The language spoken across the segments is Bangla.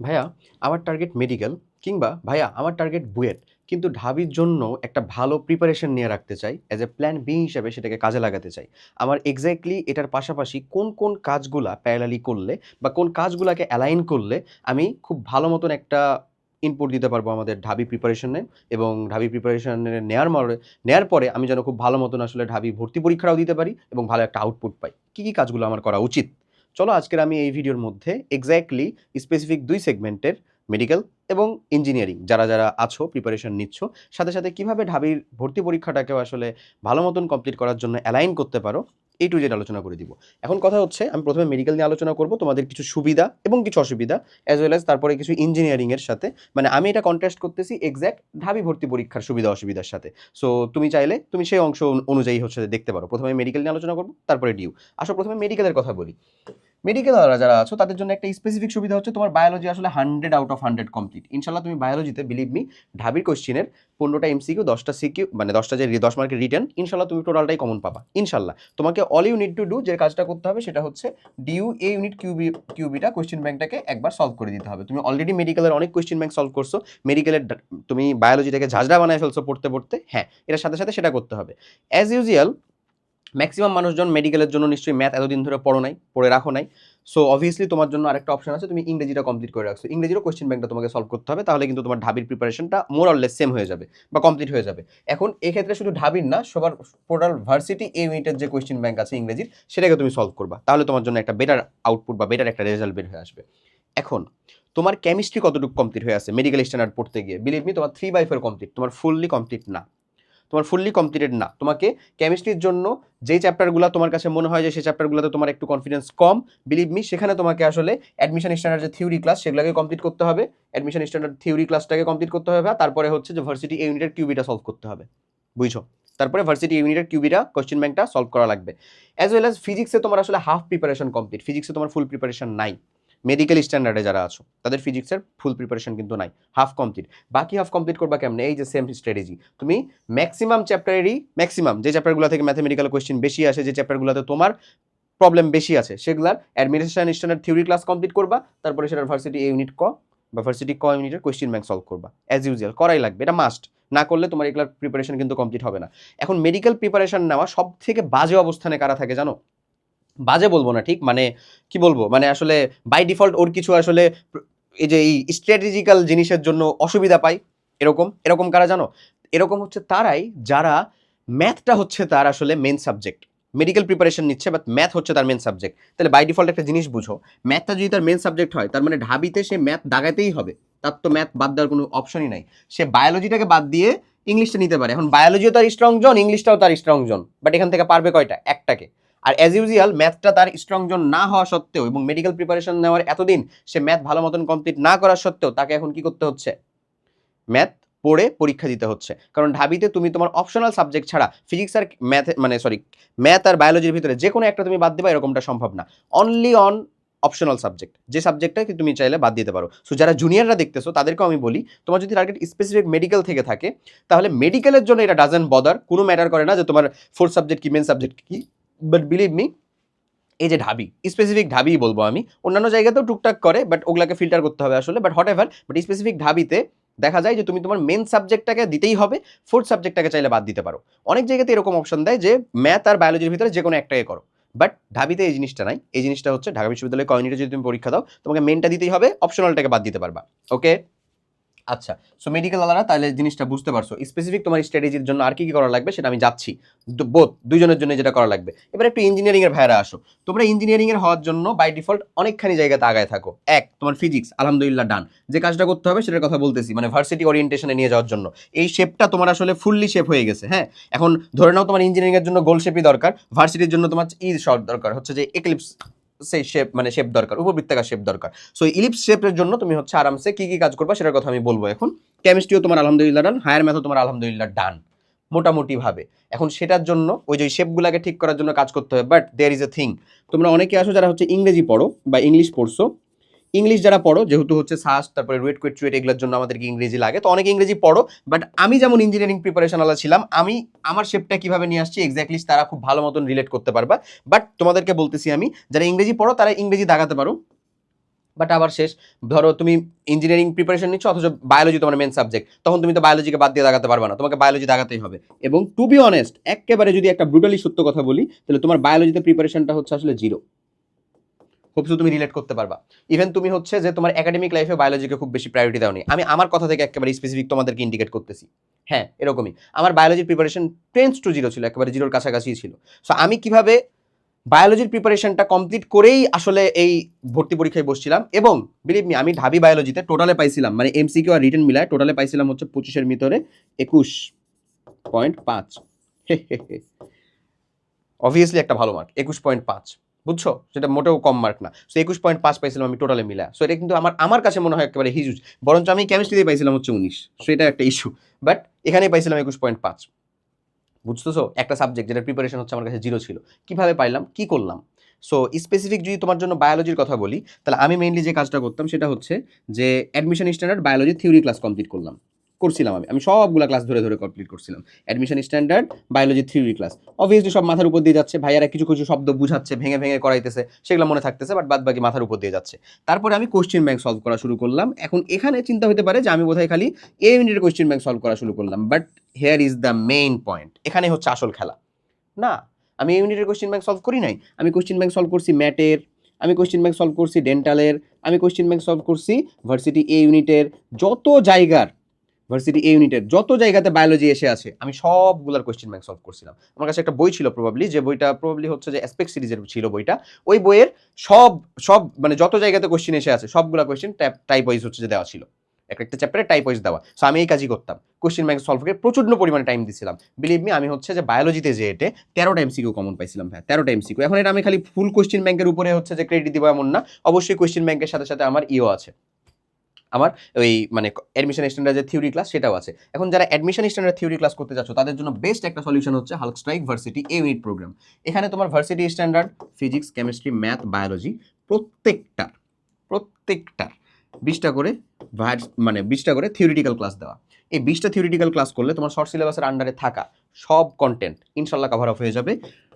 ভাইয়া, আমার টার্গেট মেডিকেল কিংবা ভাইয়া, আমার টার্গেট বুয়েট। কিন্তু ঢাবির জন্য একটা ভালো প্রিপারেশন নিয়ে রাখতে চাই অ্যাজ এ প্ল্যান বি হিসাবে সেটাকে কাজে লাগাতে চাই। আমার এক্স্যাক্টলি এটার পাশাপাশি কোন কোন কাজগুলা প্যারালালি করলে বা কোন কাজগুলাকে অ্যালাইন করলে আমি খুব ভালো মতন একটা ইনপুট দিতে পারব আমাদের ঢাবি প্রিপারেশনে এবং ঢাবি প্রিপারেশনে নেওয়ার মরে নেওয়ার পরে আমি যেন খুব ভালো মতন আসলে ঢাবি ভর্তি পরীক্ষাটাও দিতে পারি এবং ভালো একটা আউটপুট পাই। কী কী কাজগুলো আমার করা উচিত? চলো আজকের আমি এই ভিডিওর মধ্যে এক্স্যাক্টলি স্পেসিফিক দুই সেগমেন্টের মেডিকেল এবং ইঞ্জিনিয়ারিং যারা যারা আছো প্রিপারেশন নিচ্ছ, সাথে সাথে কীভাবে ঢাবির ভর্তি পরীক্ষাটাকেও আসলে ভালো মতন কমপ্লিট করার জন্য অ্যালাইন করতে পারো এই টু জেড আলোচনা করে দিব। এখন কথা হচ্ছে, আমি প্রথমে মেডিকেল নিয়ে আলোচনা করব, তোমাদের কিছু সুবিধা এবং কিছু অসুবিধা অ্যাজ ওয়েল অ্যাজ তারপরে কিছু ইঞ্জিনিয়ারিংয়ের সাথে। মানে আমি এটা কন্ট্রাস্ট করতেছি এক্স্যাক্ট ঢাবি ভর্তি পরীক্ষার সুবিধা অসুবিধার সাথে। সো তুমি চাইলে, তুমি সেই অংশ অনুযায়ী হচ্ছে, দেখতে পারো। প্রথমে মেডিকেল নিয়ে আলোচনা করব, তারপরে ডিউ আসো, প্রথমে মেডিকেলের কথা বলি। মেডিকেল যারা আছো, তাদের জন্য একটা স্পেসিফিক সুবিধা হচ্ছে তোমার বায়োলজি আসলে hundred out of hundred complete ইনশাল্লাহ তুমি বায়োলজিতে বিলিভ মি ঢাবির কোশ্চিনের পনেরোটা এমসিকিউ দশটা সিকিউ মানে দশটা যে দশ মার্কের রিটার্ন ইনশাল্লাহ তুমি টোটালটাই কমন পাবা। ইনশাল্লাহ তোমাকে all you need to do যে কাজটা করতে হবে, সেটা হচ্ছে ডিউ এ ইউনিট কিউবি কিউবিটা কোশ্চেন ব্যাংকটাকে একবার সলভ করে দিতে হবে। তুমি অলরেডি মেডিকেলের অনেক কোশ্চেন ব্যাংক সলভ করছ মেডিকেলের তুমি বায়োলজিটাকে ঝাঁঝরা বানায় ফেলছো পড়তে পড়তে হ্যাঁ এটার সাথে সাথে সেটা করতে হবে। অ্যাজ ইউজুয়াল ম্যাক্সিমাম মানুষজন মেডিকেলের জন্য নিশ্চয়ই ম্যাথ এতদিন ধরে পড়ো নাই, পড়ে রাখো নাই। সো অবভিয়াসলি তোমার জন্য আরেকটা অপশন আছে, তুমি ইংরেজিটা কমপ্লিট করে রাখছো। ইংরেজিরও কোয়েশ্চেন ব্যাংকটা তোমাকে সলভ করতে হবে, তাহলে কিন্তু তোমার ঢাবির প্রিপারেশনটা মোর অরলেস সেম হয়ে যাবে বা কমপ্লিট হয়ে যাবে। এখন এক্ষেত্রে শুধু ঢাবির না, সবার টোটাল ভার্সিটি এ ইউনিটের যে কোয়েশ্চেন ব্যাংক আছে ইংরেজির, সেটাকে তুমি সলভ করবা। তাহলে তোমার জন্য একটা বেটার আউটপুট বা বেটার একটা রেজাল্ট বের হয়ে আসবে। এখন, তোমার কেমিস্ট্রি কতটুকু কমপ্লিট হয়ে আছে? মেডিকেল স্ট্যান্ডার্ড পড়তে গিয়ে। বিলিভ মি তোমার থ্রি বাই ফোর কমপ্লিট তোমার ফুললি কমপ্লিট না। তোমার ফুললি কমপ্লিটেড না। তোমাকে কেমিস্ট্রির জন্য যেই চ্যাপ্টারগুলো তোমার কাছে মনে হয় যে সেই চ্যাপ্টারগুলোতে তোমার একটু কনফিডেন্স কম বিলিভ মি সেখানে তোমাকে আসলে অ্যাডমিশন স্ট্যান্ডার্ড যে থিওরি ক্লাস সেগুলোকে কমপ্লিট করতে হবে। অ্যাডমিশন স্ট্যান্ডার্ড থিওরি ক্লাসটাকে কমপ্লিট করতে হবে। তারপরে হচ্ছে যে ভার্সিটি ইউনিটের কিউবিটা সলভ করতে হবে। বুঝছ? তারপরে ভার্সিটি ইউনিটের কিউবিটা কোশ্চেন ব্যাংকটা সলভ করা লাগবে। অ্যাজ ওয়েল অ্যাজ ফিজিক্সে তোমার আসলে হাফ প্রিপারেশন কমপ্লিট ফিজিক্সে তোমার ফুল প্রিপারেশন নাই। মেডিকেল স্ট্যান্ডার্ডে যারা আছো, তাদের ফিজিক্সের ফুল প্রিপারেশন কিন্তু নাই হাফ কমপ্লিট বাকি হাফ কমপ্লিট করবা কেমনে? এই যে সেম স্ট্র্যাটেজি তুমি ম্যাক্সিমাম চ্যাপ্টারেরই ম্যাক্সিমাম যে চ্যাপ্টারগুলো থেকে ম্যাথামেটিক্যাল কোয়েশ্চেন বেশি আসে, যে চ্যাপ্টারগুলোতে তোমার প্রবলেম বেশি আছে, সেগুলার administration standard theory class complete করবা, তারপরে সেটার ভার্সিটি ইউনিট ক বা ভার্সিটি ক ইউনিটের কোয়েশ্চেন ব্যাংক সলভ করবা। অ্যাজ ইউজুয়াল করাই লাগবে, এটা মাস্ট না করলে তোমার এগুলার প্রিপারেশন কিন্তু কমপ্লিট হবে না। এখন মেডিকেল প্রিপারেশন নেওয়া সব থেকে বাজে অবস্থানে কারা থাকে জানো? বাজে বলব না, ঠিক? মানে কি বলব? মানে আসলে বাই ডিফল্ট ওর কিছু আসলে এই যে এই স্ট্র্যাটেজিক্যাল জিনিসের জন্য অসুবিধা পায়, এরকম? এরকম কারা জানো? এরকম হচ্ছে তারাই যারা ম্যাথটা হচ্ছে তার আসলে মেন সাবজেক্ট মেডিকেল প্রিপারেশন নিচ্ছে বাট ম্যাথ হচ্ছে তার মেন সাবজেক্ট তাহলে বাই ডিফল্ট একটা জিনিস বুঝো ম্যাথটা যদি তার মেন সাবজেক্ট হয়, তার মানে ঢাবিতে সে ম্যাথ দাগাতেই হবে। তার তো ম্যাথ বাদ দেওয়ার কোনো অপশনই নাই। সে বায়োলজিটাকে বাদ দিয়ে ইংলিশটা নিতে পারে। এখন বায়োলজিও তার স্ট্রং জন ইংলিশটাও তার স্ট্রং জন বাট এখান থেকে পারবে কয়টা? একটাকে। আর অ্যাজ ইউজুয়াল ম্যাথটা তার স্ট্রং জোন না হওয়া সত্ত্বেও এবং মেডিকেল প্রিপারেশন নেওয়ার এতদিন সে ম্যাথ ভালো মতন কমপ্লিট না করা সত্ত্বেও তাকে এখন কি করতে হচ্ছে? ম্যাথ পড়ে পরীক্ষা দিতে হচ্ছে। কারণ ঢাবিতে তুমি তোমার অপশনাল সাবজেক্ট ছাড়া ফিজিক্স আর ম্যাথ মানে সরি ম্যাথ আর বায়োলজির ভিতরে যে কোনো একটা তুমি বাদ দেবা, এরকমটা সম্ভব না। অনলি অন অপশনাল সাবজেক্ট যে সাবজেক্টটাকে তুমি চাইলে বাদ দিতে পারো। সো যারা জুনিয়ররা দেখতেছো, তাদেরকেও আমি বলি, তোমার যদি টার্গেট স্পেসিফিক মেডিকেল থেকে থাকে, তাহলে মেডিকেলের জন্য এটা ডাজেন্ট বদার কোনো ম্যাটার করে না যে তোমার ফোর্থ সাবজেক্ট কি মেন সাবজেক্ট কি বাট বিলিভ মি এই যে ঢাবি স্পেসিফিক ঢাবি বলব আমি। অন্যান্য জায়গাতেও টুকটাক করে বাট ওগুলাকে ফিল্টার করতে হবে আসলে but whatever but specific ঢাবিতে দেখা যায় যে তুমি তোমার মেন সাবজেক্টটাকে দিতেই হবে ফোর্থ সাবজেক্টটাকে চাইলে বাদ দিতে পারো। অনেক জায়গাতে এরকম অপশন দেয় যে ম্যাথ আর বায়োলজির ভিতরে যে কোনো একটাকে করো। বাট ঢাবিতে এই জিনিসটা নাই। এই জিনিসটা হচ্ছে ঢাকা বিশ্ববিদ্যালয়ে কমিউনিটি যদি তুমি পরীক্ষা দাও, তোমাকে মেনটা দিতেই হবে অপশনালটাকে বাদ দিতে পারবা। ওকে আচ্ছা সো মেডিকেল আলাদা তাহলে জিনিসটা বুঝতে পারছ। স্পেসিফিক তোমার স্ট্র্যাটেজির জন্য আর কি কি করা লাগবে সেটা আমি যাচ্ছি। বোধ দুজনের জন্য যেটা করা লাগবে। এবার একটু ইঞ্জিনিয়ারিং এর ভাইরা আসো। তোমরা ইঞ্জিনিয়ারিং এর হওয়ার জন্য বাই ডিফল্ট অনেকখানি জায়গাতে আগায় থাকো। এক, তোমার ফিজিক্স আলহামদুলিল্লাহ ডান যে কাজটা করতে হবে সেটার কথা বলতেছি মানে ভার্সিটি ওরিয়েন্টেশনে নিয়ে যাওয়ার জন্য। এই শেপটা তোমার আসলে ফুললি শেপ হয়ে গেছে হ্যাঁ? এখন ধরে নাও তোমার ইঞ্জিনিয়ারিং এর জন্য গোল শেপই দরকার ভার্সিটির জন্য তোমার ই শর্ট দরকার, হচ্ছে যে এক্লিপস সেই শেপ মানে শেপ দরকার, উপবৃত্তাকার শেপ দরকার। সো ইলিপস শেপের জন্য তুমি হচ্ছে আরামসে কী কী কাজ করবা সেটার কথা আমি বলব এখন। কেমিস্ট্রিও তোমার আলহামদুলিল্লাহ ডান হায়ার ম্যাথও তোমার আলহামদুলিল্লাহ ডান মোটামুটিভাবে। এখন সেটার জন্য ওই যে শেপগুলোকে ঠিক করার জন্য কাজ করতে হবে but there is a thing তোমরা অনেকে আসো যারা হচ্ছে ইংরেজি পড়ো বা ইংলিশ পড়ছো ইংলিশ যারা পড়ো, যেহেতু হচ্ছে সাস তারপরে রুয়েট কুয়েট চুয়েট এগুলোর জন্য আমাদেরকে ইংরেজি লাগে, তো অনেক ইংরেজি পড়ো। বাট আমি যেমন ইঞ্জিনিয়ারিং প্রিপারেশন আলা ছিলাম, আমি, আমার শেপটা কীভাবে নিয়ে আসছি এক্স্যাক্টলি তারা খুব ভালো মতন রিলেট করতে পারবা। বাট তোমাদেরকে বলতেছি আমি, যারা ইংরেজি পড়ো, তারা ইংরেজি দাগাতে পারো। বাট আবার শেষ, ধরো তুমি ইঞ্জিনিয়ারিং প্রিপারেশন নিচ্ছ, অথচ বায়োলজি তোমার মেন সাবজেক্ট তখন তুমি তো বায়োলজিকে বাদ দিয়ে দাগাতে পারবে না, তোমাকে বায়োলজি দাগাতেই হবে। এবং টু বি অনেস্ট একেবারে যদি একটা ব্রুটালি সত্য কথা বলি, তাহলে তোমার বায়োলজিতে প্রিপারেশনটা হচ্ছে আসলে জিরো হোপসো তুমি রিলেট করতে পারবা। ইভেন তুমি হচ্ছে যে তোমার একাডেমিক লাইফে বায়োলজিকে খুব বেশি প্রায়োরিটি দাওনি। আমি আমার কথা থেকে একেবারে স্পেসিফিক তোমাদেরকে ইন্ডিকেট করতেছি। হ্যাঁ এরকমই। আমার বায়োলজির প্রিপারেশন টেন্স টু জিরো ছিল, একেবারে জিরোর কাছাকাছি ছিল। সো আমি কীভাবে বায়োলজির প্রিপারেশনটা কমপ্লিট করেই আসলে এই ভর্তি পরীক্ষায় বসছিলাম এবং বিলিভ মি আমি ঢাবি বায়োলজিতে টোটালে পাইছিলাম। মানে এমসিকিউ আর রিটার্ন মিলায় টোটালে পাইছিলাম হচ্ছে পঁচিশের ভিতরে একুশ পয়েন্ট পাঁচ। অবভিয়াসলি একটা ভালো মার্ক একুশ পয়েন্ট পাঁচ। বুঝছ? সেটা মোটেও কম মার্ক না। সো একুশ পয়েন্ট পাঁচ পাইছিলাম আমি টোটালে মিলা সো এটা কিন্তু আমার আমার কাছে মনে হয় একেবারে হিউজ বরঞ্চ আমি কেমিস্ট্রিতে পাইছিলাম হচ্ছে উনিশ। সো এটা একটা ইস্যু বাট এখানেই পাইছিলাম একুশ পয়েন্ট পাঁচ। বুঝতেছো? একটা সাবজেক্ট যেটা প্রিপারেশন হচ্ছে আমার কাছে জিরো ছিল। কীভাবে পাইলাম? কি করলাম? সো স্পেসিফিক যদি তোমার জন্য বায়োলজির কথা বলি, তাহলে আমি মেইনলি যে কাজটা করতাম সেটা হচ্ছে যে admission standard biology theory class complete করলাম। করছিলাম আমি। আমি সবগুলা ক্লাস ধরে ধরে কমপ্লিট করছিলাম। Admission standard biology theory class obviously সব মাথার উপর দিয়ে যাচ্ছে। ভাইয়ারা কিছু কিছু শব্দ বুঝাচ্ছে, ভেঙে ভেঙে করাইতেছে, সেগুলো মনে থাকতেছে বাট বাদ বাকি মাথার উপর দিয়ে যাচ্ছে। তারপরে আমি কোশ্চেন ব্যাংক সলভ করা শুরু করলাম। এখন এখানে চিন্তা হতে পারে যে আমি বোধহয় খালি এ ইউনিটের কোশ্চেন ব্যাংক সলভ করা শুরু করলাম but here is the main point এখানে হচ্ছে আসল খেলা। না, আমি এই ইউনিটের কোশ্চেন ব্যাংক সলভ করি নাই। আমি কোশ্চেন ব্যাংক সলভ করছি ম্যাটের, আমি কোশ্চেন ব্যাংক সলভ করছি ডেন্টালের আমি কোশ্চেন ব্যাংক সলভ করছি ভার্সিটি এ ইউনিটের যত জায়গার ভার্সিটি এ ইউনিটের যত জায়গাতে বায়োলজি এসে আছে, আমি সবগুলোর কোয়েশ্চেন ব্যাংক সলভ করছিলাম। আমার কাছে একটা বই ছিল প্রবাবলি যে বইটা প্রবাবলি হচ্ছে যে অ্যাসপেক্ট সিরিজের ছিল বইটা। ওই বইয়ের সব সব মানে যত জায়গাতে কোয়েশ্চেন এসে আছে, সবগুলো কোয়েশ্চেন টাইপ ওয়াইজ হচ্ছে যে দেওয়া ছিল। এক একটা চ্যাপ্টারে টাইপ ওয়াইজ দেওয়া। সো আমি এই কাজই করতাম। কোয়েশ্চেন ব্যাংক সলভ করে প্রচণ্ড পরিমাণে টাইম দিছিলাম। বিলিভ মি আমি হচ্ছে যে বায়োলজিতে যে এটে তেরোটা এমসিকিউ কমন পাইছিলাম হ্যাঁ তেরোটা এমসিকিউ এখন এটা আমি খালি ফুল কোয়েশ্চেন ব্যাংকের উপরে হচ্ছে যে ক্রেডিট দিব এমন না। অবশ্যই কোয়েশ্চেন ব্যাংকের সাথে সাথে আমার ইও আছে। আমার ওই মানে অ্যাডমিশন স্ট্যান্ডার্ড যে থিওরি ক্লাস সেটাও আছে। এখন যারা অ্যাডমিশন স্ট্যান্ডার্ড থিওরি ক্লাস করতে যাচ্ছ তাদের জন্য বেস্ট একটা সলিউশন হচ্ছে Hulk strike varsity A unit program এখানে তোমার varsity standard physics chemistry math biology প্রত্যেকটার প্রত্যেকটার বিশটা করে মানে বিশটা করে থিওরিটিক্যাল ক্লাস দেওয়া। এই বিশটা থিওরিটিক্যাল ক্লাস করলে তোমার শর্ট সিলেবাসের আন্ডারে থাকা সব কন্টেন্ট ইনশাল্লাহ কভার অফ হয়ে যাবে।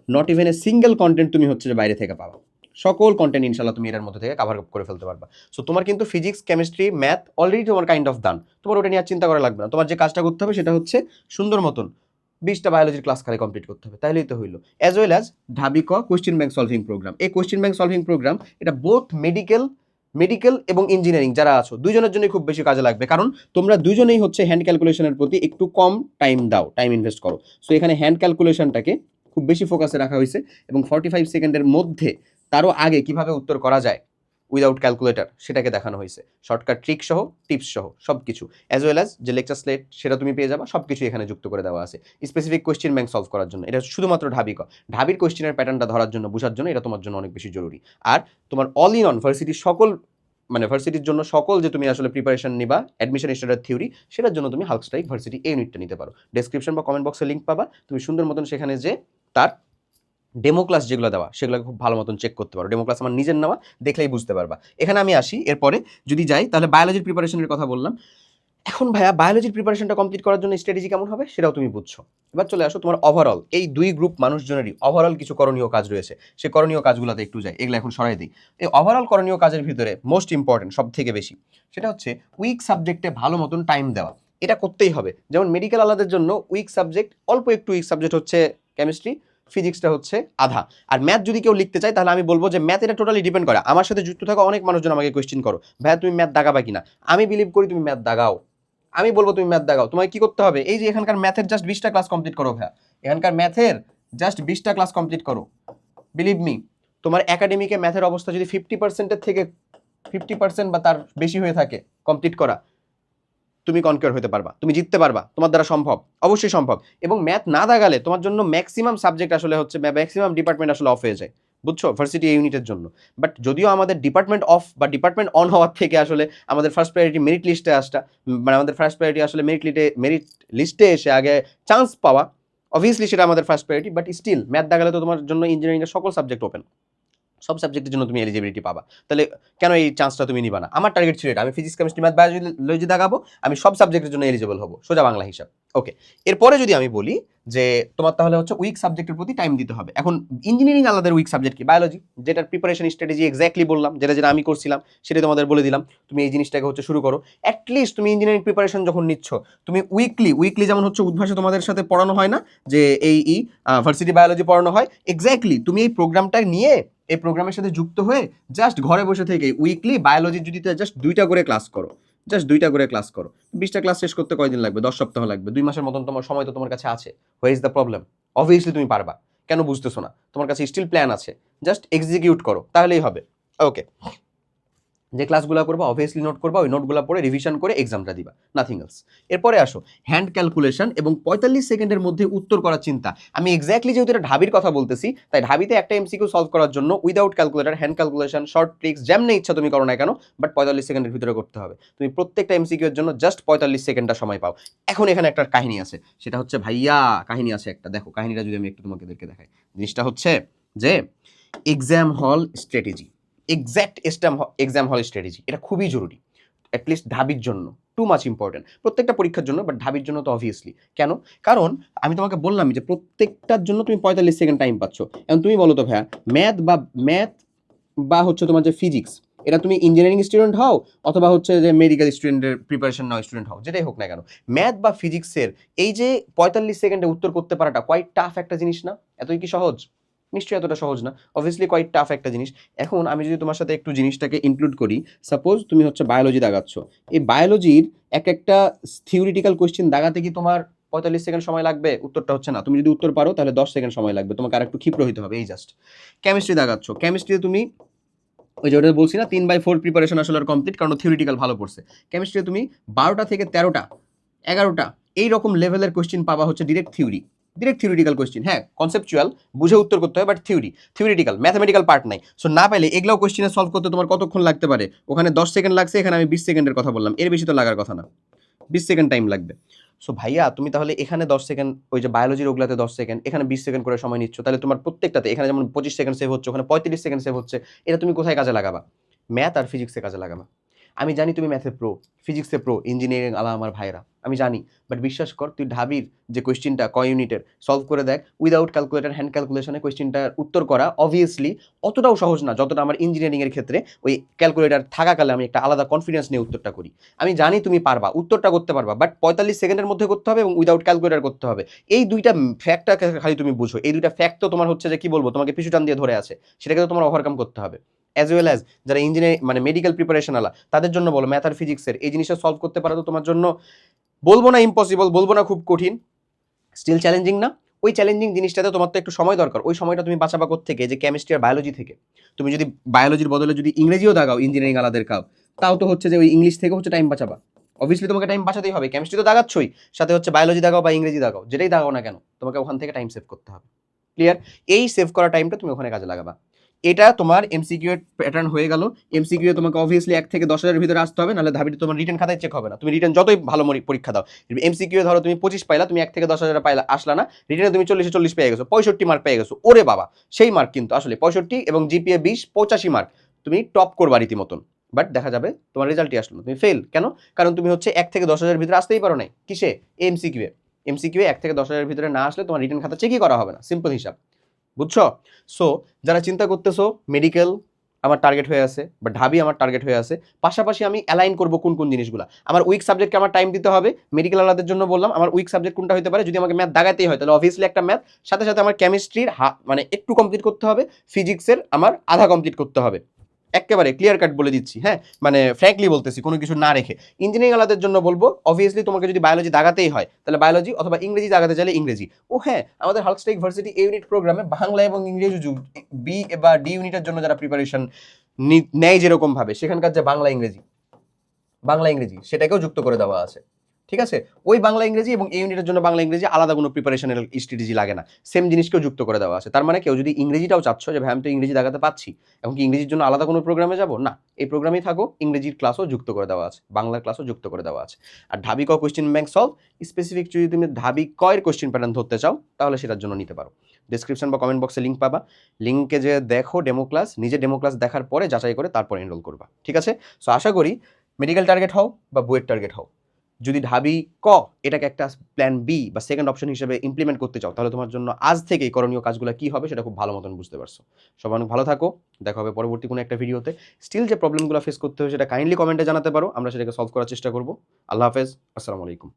Not even a single content তুমি হচ্ছে যে বাইরে থেকে পাবা। সকল কন্টেন্ট ইনশাল্লাহ তুমি এটার মধ্যে থেকে কভার আপ করে ফেলতে পারবা। সো তোমার কিন্তু ফিজিক্স কেমিস্ট্রি ম্যাথ অলরেডি তোমার কাইন্ড অফ দান তোমার ওটা নিয়ে চিন্তা করা লাগবে না। তোমার যে কাজটা করতে হবে সেটা হচ্ছে সুন্দর মতন বিশটা বায়োলজির ক্লাস খালি কমপ্লিট করতে হবে। তাহলেই তো হইল। অ্যাজ ওয়েল অ্যাজ ঢাবি ক কোয়েশ্চেন ব্যাংক সলভিং প্রোগ্রাম এই কোয়েশ্চেন ব্যাংক সলভিং প্রোগ্রাম এটা বোথ মেডিকেল মেডিকেল এবং ইঞ্জিনিয়ারিং যারা আছো দুজনের জন্যই খুব বেশি কাজে লাগবে। কারণ তোমরা দুজনেই হচ্ছে হ্যান্ড ক্যালকুলেশনের প্রতি একটু কম টাইম দাও টাইম ইনভেস্ট করো। সো এখানে হ্যান্ড ক্যালকুলেশনটাকে খুব বেশি ফোকাসে রাখা হয়েছে এবং ফর্টি ফাইভ সেকেন্ডের মধ্যে তারও আগে কীভাবে উত্তর করা যায় উইদাউট ক্যালকুলেটর সেটাকে দেখানো হয়েছে। শর্টকাট ট্রিক সহ টিপস সহ সব কিছু অ্যাজ ওয়েল অ্যাজ যে লেকচার স্লেট সেটা তুমি পেয়ে যাবা সব কিছু এখানে যুক্ত করে দেওয়া আছে। স্পেসিফিক কোয়েশ্চেন ব্যাংক সলভ করার জন্য, এটা শুধুমাত্র ঢাবি ঢাবির কোয়েশ্চেনের প্যাটার্নটা ধরার জন্য, বোঝার জন্য এটা তোমার জন্য অনেক বেশি জরুরি। আর তোমার অল ইন অন ভার্সিটির সকল মানে ভার্সিটির জন্য সকল যে তুমি আসলে প্রিপারেশন নিবা অ্যাডমিশন স্ট্যান্ডার্ড থিওরি সেটার জন্য তুমি হাল্ক স্ট্রাইক ভার্সিটি এই ইউনিটটা নিতে পারো। ডেসক্রিপশন বা কমেন্ট বক্সে লিঙ্ক পাবা। তুমি সুন্দর মতন সেখানে যে তার ডেমো ক্লাস যেগুলো দেওয়া, সেগুলোকে খুব ভালো মতন চেক করতে পারো। ডেমো ক্লাস আমার নিজের নেওয়া, দেখলেই বুঝতে পারবা। এখানে আমি আসি, এরপরে যদি যাই, তাহলে বায়োলজির প্রিপারেশনের কথা বললাম। এখন ভাইয়া বায়োলজির প্রিপারেশনটা কমপ্লিট করার জন্য স্ট্র্যাটেজি কেমন হবে, সেটাও তুমি বুঝছ। এবার চলে আসো তোমার ওভারঅল এই দুই গ্রুপ মানুষজনেরই ওভারঅল কিছু করণীয় কাজ রয়েছে। সে করণীয় কাজগুলোতে একটু যাই, এগুলো এখন সরাই দিই। এই ওভারঅল করণীয় কাজের ভিতরে মোস্ট ইম্পর্টেন্ট সব থেকে বেশি, সেটা হচ্ছে উইক সাবজেক্টে ভালো মতন টাইম দেওয়া। এটা করতেই হবে। যেমন মেডিকেল আলাদের জন্য উইক সাবজেক্ট অল্প একটু উইক সাবজেক্ট হচ্ছে কেমিস্ট্রি ফিজিক্সটা হচ্ছে আধা। আর ম্যাথ যদি কেউ লিখতে চায়, তাহলে আমি বলব যে ম্যাথ এটা টোটালি ডিপেন্ড করে। আমার সাথে যুক্ত থাকা অনেক মানুষজন আমাকে কোয়েশ্চেন করো, ভাইয়া, তুমি ম্যাথ দাগাবা কিনা? আমি বিলিভ করি তুমি ম্যাথ দাগাও। আমি বলব, তুমি ম্যাথ দাগাও। তোমাকে কি করতে হবে? এই যে এখানকার ম্যাথের জাস্ট বিশটা ক্লাস কমপ্লিট করো ভাইয়া। এখানকার ম্যাথের জাস্ট বিশটা ক্লাস কমপ্লিট করো। বিলিভ মি তোমার একাডেমিকে ম্যাথের অবস্থা যদি ফিফটি পার্সেন্টের থেকে ফিফটি পার্সেন্ট বা তার বেশি হয়ে থাকে কমপ্লিট করা তুমি কনকিওর হতে পারবা, তুমি জিততে পারবা, তোমার দ্বারা সম্ভব, অবশ্যই সম্ভব। এবং ম্যাথ না দাগালে তোমার জন্য ম্যাক্সিমাম সাবজেক্ট আসলে হচ্ছে ম্যাক্সিমাম ডিপার্টমেন্ট আসলে অফ হয়ে যায়, বুঝছ? ভার্সিটি ইউনিটের জন্য। বাট যদিও আমাদের ডিপার্টমেন্ট অফ বা ডিপার্টমেন্ট অন হওয়ার থেকে আসলে আমাদের ফার্স্ট প্রায়োরিটি মেরিট লিস্টে আসটা মানে আমাদের ফার্স্ট প্রায়োরিটি আসলে মেরিট লিটে মেরিট লিস্টে এসে আগে চান্স পাওয়া অবভিয়াসলি সেটা আমাদের first priority but still math দাগালে তো তোমার জন্য ইঞ্জিনিয়ারিংয়ের সকল সাবজেক্ট ওপেন সব সাবজেক্টের জন্য তুমি এলিজিবিলিটি পাবা। তাহলে কেন এই চান্সটা তুমি নিবা না? আমার টার্গেট ছিল এটা। আমি ফিজিক্স কেমিস্ট্রি ম্যাথ বায়োলজি দাগাবো আমি সব সাবজেক্টের জন্য এলিজিবল হব। সোজা বাংলা হিসাব। ওকে এরপরে যদি আমি বলি যে তোমার তাহলে হচ্ছে উইক সাবজেক্টের প্রতি টাইম দিতে হবে। এখন ইঞ্জিনিয়ারিং আলাদা উইক সাবজেক্ট কি? বায়োলজি যেটার প্রিপারেশন স্ট্র্যাটেজি এক্স্যাক্টলি বললাম, যেটা যেটা আমি করছিলাম, সেটা তোমাদের বলে দিলাম। তুমি এই জিনিসটাকে হচ্ছে শুরু করো। অ্যাটলিস্ট তুমি ইঞ্জিনিয়ারিং প্রিপারেশন যখন নিচ্ছ, তুমি উইকলি উইকলি যেমন হচ্ছে উদ্ভাসে তোমাদের সাথে পড়ানো হয় না, যে এই ই ভার্সিটি বায়োলজি পড়ানো হয় এক্স্যাক্টলি তুমি এই প্রোগ্রামটা নিয়ে, এই প্রোগ্রামের সাথে যুক্ত হয়ে জাস্ট ঘরে বসে থেকে উইকলি বায়োলজির যদি জাস্ট দুইটা করে ক্লাস করো। জাস্ট দুইটা করে ক্লাস করো। বিশটা ক্লাস শেষ করতে কয়দিন লাগবে? দশ সপ্তাহ লাগবে। দুই মাসের মতন তোমার সময় তো তোমার কাছে আছে। Why is the problem obviously তুমি পারবা। কেন বুঝতেছো না? তোমার কাছে স্টিল প্ল্যান আছে। জাস্ট এক্সিকিউট করো। তাহলেই হবে। ওকে যে ক্লাসগুলো করব অবভিয়াসলি নোট করবা, ওই নোটগুলো পড়ে রিভিশন করে এক্সামটা দিবা নাথিং এলস এরপরে আসো হ্যান্ড ক্যালকুলেশন এবং পঁয়তাল্লিশ সেকেন্ডের মধ্যে উত্তর করার চিন্তা। আমি এক্স্যাক্টলি যেহেতু এটা ঢাবির কথা বলতেছি, তাই ঢাবিতে একটা এমসিকিউ সলভ করার জন্য without calculator hand calculation short tricks যেমনি ইচ্ছা তুমি করো না কেন বাট পঁয়তাল্লিশ সেকেন্ডের ভিতরে করতে হবে। তুমি প্রত্যেকটা এমসিকিউ এর জন্য জাস্ট পঁয়তাল্লিশ সেকেন্ডটা সময় পাও। এখন এখানে একটা কাহিনী আছে, সেটা হচ্ছে ভাইয়া, কাহিনী আছে একটা। দেখো, কাহিনীটা যদি আমি একটু তোমাদেরকে দেখাই। জিনিসটা হচ্ছে যে exam hall strategy exact exam exam hall strategy এটা খুবই জরুরি অ্যাটলিস্ট ঢাবির জন্য টু মাচ ইম্পর্টেন্ট প্রত্যেকটা পরীক্ষার জন্য বাট ঢাবির জন্য তো অবভিয়াসলি কেন? কারণ আমি তোমাকে বললাম যে প্রত্যেকটার জন্য তুমি পঁয়তাল্লিশ সেকেন্ড টাইম পাচ্ছ, এখন তুমি বলো তো ভাইয়া ম্যাথ বা ম্যাথ বা হচ্ছে তোমার যে ফিজিক্স এটা তুমি ইঞ্জিনিয়ারিং স্টুডেন্ট হও, অথবা হচ্ছে যে মেডিকেল স্টুডেন্টের প্রিপারেশন নাও স্টুডেন্ট হও, যেটাই হোক না কেন ম্যাথ বা ফিজিক্সের এই যে পঁয়তাল্লিশ সেকেন্ডে উত্তর করতে পারাটা কোয়াইট টাফ একটা জিনিস না? এতই কি সহজ? নিশ্চয়ই এতটা সহজ না। অবভিয়াসলি কোয়াইট টাফ একটা জিনিস। এখন আমি যদি তোমার সাথে একটু জিনিসটাকে ইনক্লুড করি সাপোজ তুমি হচ্ছে বায়োলজি দাগাচ্ছ। এই বায়োলজির এক একটা থিওরিটিক্যাল কোয়েশ্চেন দাগাতে কি তোমার পঁয়তাল্লিশ সেকেন্ড সময় লাগবে? উত্তরটা হচ্ছে না। তুমি যদি উত্তর পারো, তাহলে দশ সেকেন্ড সময় লাগবে। তোমাকে আর একটু ক্ষিপ্র হতে হবে, এই জাস্ট কেমিস্ট্রি দাগাচ্ছ। কেমিস্ট্রিতে তুমি ওই যে ওটা বলছি না, তিন বাই ফোর প্রিপারেশন আসলে আর কমপ্লিট কারণ থিওরিটিক্যাল ভালো পড়ছে। কেমিস্ট্রিতে তুমি বারোটা থেকে তেরোটা, এগারোটা এই রকম লেভেলের কোয়েশ্চেন পাবা হচ্ছে direct theory direct theoretical question হ্যাঁ কনসেপচুয়াল বুঝে উত্তর করতে হয় but theory theoretical mathematical part নাই। সো না পাইলে এগুলো কোয়েশ্চেনে সলভ করতে তোমার কতক্ষণ লাগতে পারে? ওখানে দশ সেকেন্ড লাগছে, এখানে আমি বিশ সেকেন্ডের কথা বললাম। এর বেশি তো লাগার কথা না। বিশ সেকেন্ড টাইম লাগবে। সো ভাইয়া, তুমি তাহলে এখানে দশ সেকেন্ড ওই যে বায়োলজির ওগুলাতে দশ সেকেন্ড এখানে বিশ সেকেন্ড করে সময় নিচ্ছ। তাহলে তোমার প্রত্যেকটাতে, এখানে যেমন পঁচিশ সেকেন্ড সেভ হচ্ছে, ওখানে পঁয়ত্রিশ সেকেন্ড সেভ হচ্ছে, এটা তুমি কোথায় কাজে লাগাবা? ম্যাথ আর ফিজিক্সে কাজে লাগাবা। আমি জানি তুমি ম্যাথে প্রো ফিজিক্সে প্রো ইঞ্জিনিয়ারিং আলা আমার ভাইরা, আমি জানি। বাট বিশ্বাস কর, তুই ঢাবির যে কোয়েশ্চেনটা ক ইউনিটের সলভ করে দেখ উইদাউট ক্যালকুলেটার হ্যান্ড ক্যালকুলেশনে কোয়েশ্চেনটার উত্তর করা অবভিয়াসলি অতটাও সহজ না, যতটা আমার ইঞ্জিনিয়ারিংয়ের ক্ষেত্রে ওই ক্যালকুলেটার থাকাকালে আমি একটা আলাদা কনফিডেন্স নিয়ে উত্তরটা করি। আমি জানি তুমি পারবা, উত্তরটা করতে পারবা বাট পঁয়তাল্লিশ সেকেন্ডের মধ্যে করতে হবে এবং উইদাউট ক্যালকুলেটার করতে হবে। এই দুইটা ফ্যাক্টটা খালি তুমি বুঝো। এই দুইটা ফ্যাক্ট তো তোমার হচ্ছে যে, কি বলব? তোমাকে পিছু টান দিয়ে ধরে আছে। সেটাকে তো তোমার ওভারকাম করতে হবে। অ্যাজ ওয়েল অ্যাজ যারা ইঞ্জিনিয়ারিং মানে মেডিকেল প্রিপারেশন আলা, তাদের জন্য বলো ম্যাথ আর ফিজিক্সের এই জিনিসটা সলভ করতে পারা তো তোমার জন্য। বলব না ইম্পসিবল বলব না খুব কঠিন। স্টিল চ্যালেঞ্জিং না। ওই চ্যালেঞ্জিং জিনিসটাতে তোমার তো একটু সময় দরকার। ওই সময়টা তুমি বাঁচাবা থেকে যে কেমিস্ট্রি আর বায়োলজি থেকে। তুমি যদি বায়োলজির বদলে যদি ইংরেজিও দাগাও ইঞ্জিনিয়ারিং আলাদের কাও তাও তো হচ্ছে যে ওই ইংলিশ থেকে হচ্ছে টাইম বাঁচাবা। অবভিয়াসলি তোমাকে টাইম বাঁচাতেই হবে। কেমিস্ট্রি তো দাগাচ্ছই, সাথে হচ্ছে বায়োলজি দাগাও বা ইংরেজি দাগাও, যেটাই দাগাও না কেন, তোমাকে ওখান থেকে টাইম সেভ করতে হবে। ক্লিয়ার এই সেভ করা টাইমটা তুমি ওখানে কাজে লাগাবা। এটা তোমার এমসিকিউ এর প্যাটার্ন হয়ে গেল। এমসিকিউ এ তোমাকে অবভিয়াসলি এক থেকে দশ হাজারের ভিতরে আসতে হবে, নাহলে ধাবিতে তোমার রিটার্ন খাতায় চেক হবে না। তুমি রিটার্ন যতই ভালো পরীক্ষা দাও। এমসিকিউ ধরো তুমি পঁচিশ পাইলা, তুমি এক থেকে দশ হাজার পাইলা আসলা না রিটার্নে তুমি চল্লিশে চল্লিশ পেয়ে গেছো, পঁয়ষট্টি মার্ক পেয়ে গেছো। ওরে বাবা, সেই মার্ক কিন্তু আসলে পঁয়ষট্টি এবং জিপিএ বিশ, পঁচাশি মার্ক তুমি টপ করবা রীতিমতন। বাট দেখা যাবে তোমার রেজাল্টই আসলো তুমি ফেল কেন? কারণ তুমি হচ্ছে এক থেকে দশ হাজারের ভিতরে আসতেই পারো নাই। কিসে? এমসিকিউ এমসিকিউ এক থেকে দশ হাজারের ভিতরে না আসলে তোমার রিটার্ন খাতা চেকই করা হবে না। সিম্পল হিসাব। বুঝছ? সো যারা চিন্তা করতেছো মেডিকেল আমার টার্গেট হয়ে আছে, বা ঢাবি আমার টার্গেট হয়ে আছে, পাশাপাশি আমি অ্যালাইন করব কোন কোন জিনিসগুলো। আমার উইক সাবজেক্টকে আমার টাইম দিতে হবে মেডিকেল আলাদের জন্য বললাম, আমার উইক সাবজেক্ট কোনটা হতে পারে, যদি আমাকে ম্যাথ দাগাতেই হয়, তাহলে অবভিয়াসলি একটা ম্যাথ সাথে সাথে আমার কেমিস্ট্রির মানে একটু কমপ্লিট করতে হবে ফিজিক্সের আমার আধা কমপ্লিট করতে হবে। একেবারে ক্লিয়ার কাট বলে দিচ্ছি হ্যাঁ? মানে ফ্র্যাঙ্কলি বলতেছি, কোনো কিছু না রেখে। ইঞ্জিনিয়ারিং আলাদের জন্য বলব অবভিয়াসলি তোমাকে যদি বায়োলজি দাগাতেই হয়, তাহলে বায়োলজি অথবা ইংরেজি দাগাতে চাইলে ইংরেজি। ও হ্যাঁ আমাদের হালস্টেক ভার্সিটি এ ইউনিট প্রোগ্রামে বাংলা এবং ইংরেজি বি বা ডি ইউনিটের জন্য যারা প্রিপারেশন নেয় যেরকম ভাবে, সেখানকার যে বাংলা ইংরেজি বাংলা ইংরেজি, সেটাকেও যুক্ত করে দেওয়া আছে। ঠিক আছে? ওই বাংলা ইংরেজি এবং এই ইউনিটের জন্য বাংলা ইংরেজি আলাদা কোনো প্রিপারেশনের স্ট্র্যাটেজি লাগে না। সেম জিনিসকেও যুক্ত করে দেওয়া আছে। তার মানে কেউ যদি ইংরেজিটাও চাচ্ছ যে, ভাই, আমি তো ইংরেজি দেখাতে পাচ্ছি এবং কি ইংরেজির জন্য আলাদা কোনো প্রোগ্রামে যাব? না, এই প্রোগ্রামেই থাকো। ইংরেজির ক্লাসও যুক্ত করে দেওয়া আছে। বাংলার ক্লাসও যুক্ত করে দেওয়া আছে। আর ঢাবি ক কোয়েশ্চেন ব্যাংক সলভ স্পেসিফিক যদি তুমি ঢাবি কয়ের কোয়েশ্চেন প্যাটার্ন ধরতে চাও, তাহলে সেটার জন্য নিতে পারো। ডিসক্রিপশন বা কমেন্ট বক্সে লিঙ্ক পাবা। লিঙ্কে যে দেখো ডেমো ক্লাস নিজে ডেমো ক্লাস দেখার পরে যাচাই করে তারপর এনরোল করবা। ঠিক আছে? সো আশা করি মেডিকেল টার্গেট হও বা বুয়েট টার্গেট হও। যদি ঢাবি ক, এটাকে একটা প্ল্যান বি বা সেকেন্ড অপশন হিসেবে ইমপ্লিমেন্ট করতে চাও, তাহলে তোমার জন্য আজ থেকেই করণীয় কাজগুলো কী হবে সেটা খুব ভালো মতন বুঝতে পারছ। সবাই অনেক ভালো থাকো, দেখা হবে পরবর্তী কোনো একটা ভিডিওতে স্টিল যে প্রবলেমগুলো ফেস করতে হবে সেটা কাইন্ডলি কমেন্টে জানাতে পারো, আমরা সেটাকে সলভ করার চেষ্টা করব। আল্লাহ হাফেজ, আসসালামু আলাইকুম।